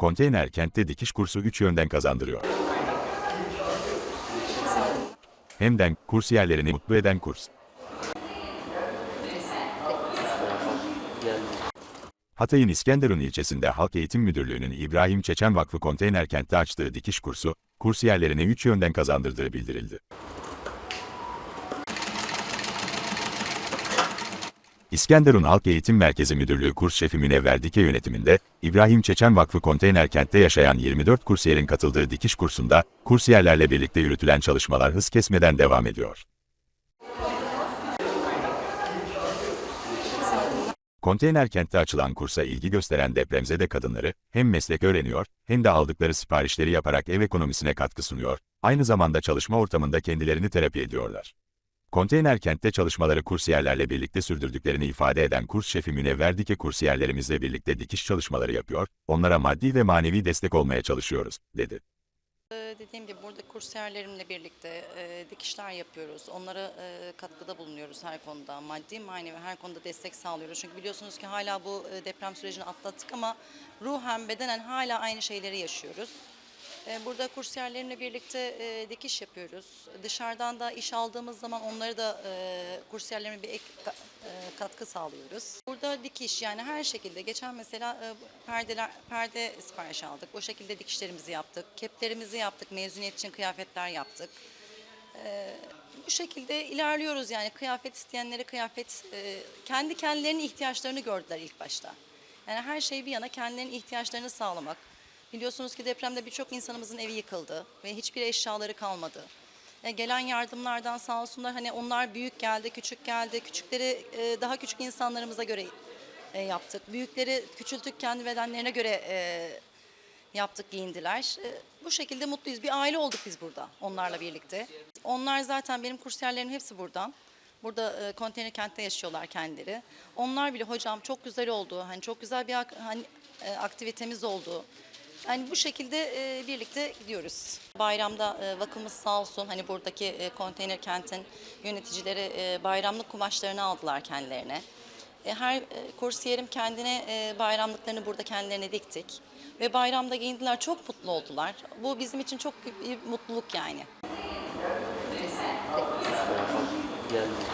Konteyner kentte dikiş kursu 3 yönden kazandırıyor. Hemden kursiyerlerini mutlu eden kurs. Hatay'ın İskenderun ilçesinde Halk Eğitim Müdürlüğü'nün İbrahim Çeçen Vakfı Konteyner Kent'te açtığı dikiş kursu, kursiyerlerine 3 yönden kazandırdığı bildirildi. İskenderun Halk Eğitim Merkezi Müdürlüğü kurs şefi Münevver Dike yönetiminde, İbrahim Çeçen Vakfı Konteyner Kent'te yaşayan 24 kursiyerin katıldığı dikiş kursunda, kursiyerlerle birlikte yürütülen çalışmalar hız kesmeden devam ediyor. Konteyner kentte açılan kursa ilgi gösteren depremzede kadınları, hem meslek öğreniyor, hem de aldıkları siparişleri yaparak ev ekonomisine katkı sunuyor, aynı zamanda çalışma ortamında kendilerini terapi ediyorlar. Konteyner kentte çalışmaları kursiyerlerle birlikte sürdürdüklerini ifade eden kurs şefi Münevver Dike kursiyerlerimizle birlikte dikiş çalışmaları yapıyor, onlara maddi ve manevi destek olmaya çalışıyoruz, dedi. Ee, Dediğim gibi burada kursiyerlerimle birlikte e, dikişler yapıyoruz. Onlara e, katkıda bulunuyoruz her konuda. Maddi, manevi her konuda destek sağlıyoruz. Çünkü biliyorsunuz ki hala bu e, deprem sürecini atlattık ama ruhen, bedenen hala aynı şeyleri yaşıyoruz. E, Burada kursiyerlerimle birlikte e, dikiş yapıyoruz. Dışarıdan da iş aldığımız zaman onları da e, kursiyerlerime bir ek e, katkı sağlıyoruz. Burada dikiş yani her şekilde. Geçen mesela perdeler perde sipariş aldık. O şekilde dikişlerimizi yaptık. Keplerimizi yaptık. Mezuniyet için kıyafetler yaptık. Bu şekilde ilerliyoruz yani kıyafet isteyenlere kıyafet kendi kendilerinin ihtiyaçlarını gördüler ilk başta. Yani her şey bir yana kendilerinin ihtiyaçlarını sağlamak. Biliyorsunuz ki depremde birçok insanımızın evi yıkıldı ve hiçbir eşyaları kalmadı. E, gelen yardımlardan sağ olsunlar hani onlar büyük geldi, küçük geldi. Küçükleri e, daha küçük insanlarımıza göre e, yaptık. Büyükleri küçülttük kendi bedenlerine göre e, yaptık, giyindiler. E, bu şekilde mutluyuz. Bir aile olduk biz burada onlarla birlikte. Onlar zaten benim kursiyerlerim hepsi buradan. Burada e, konteyner kentte yaşıyorlar kendileri. Onlar bile hocam çok güzel oldu. Hani çok güzel bir hani e, aktivitemiz oldu. Yani bu şekilde e, birlikte gidiyoruz. Bayramda e, vakfımız sağ olsun hani buradaki e, konteyner kentin yöneticileri e, bayramlık kumaşlarını aldılar kendilerine. E, her e, kursiyerim kendine e, bayramlıklarını burada kendilerine diktik. Ve bayramda giyindiler, çok mutlu oldular. Bu bizim için çok bir mutluluk yani. Yani